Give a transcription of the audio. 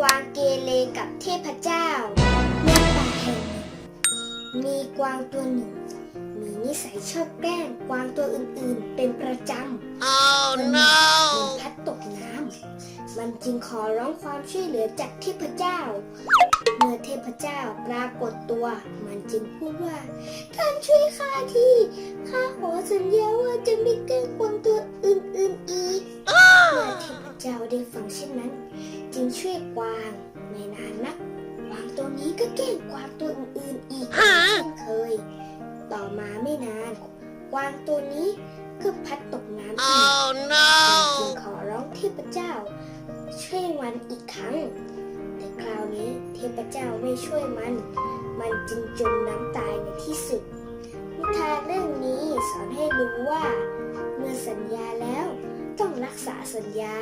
กับเทพเจ้าเมื่อป่าแห่งหนึ่งมีกวางตัวหนึ่ง มีนิสัยชอบแกล้งกวางตัวอื่นๆ เป็นประจำ Oh มัน no! พัดตกน้ำมันจึงขอร้องความช่วยเหลือจากเทพเจ้า เมื่อเทพเจ้าปรากฏตัว มันจึงพูดว่าท่านช่วยข้าทีข้าขอสัญญาว่าจะไม่ ฟังเช่นนั้น จึงช่วยกวางไม่นานนักกวางตัวนี้ก็แกล้งกวางตัวอื่นๆอีกเช่นเคย ต่อมาไม่นาน กวางตัวนี้ก็พัดตกน้ำอีก Oh จึง no! ขอร้องเทพเจ้า ช่วยมันอีกครั้ง แต่คราวนี้เทพเจ้าไม่ช่วยมัน มันจึงจมน้ำตายในที่สุดนิทานเรื่องนี้สอนให้รู้ว่าาสัญญา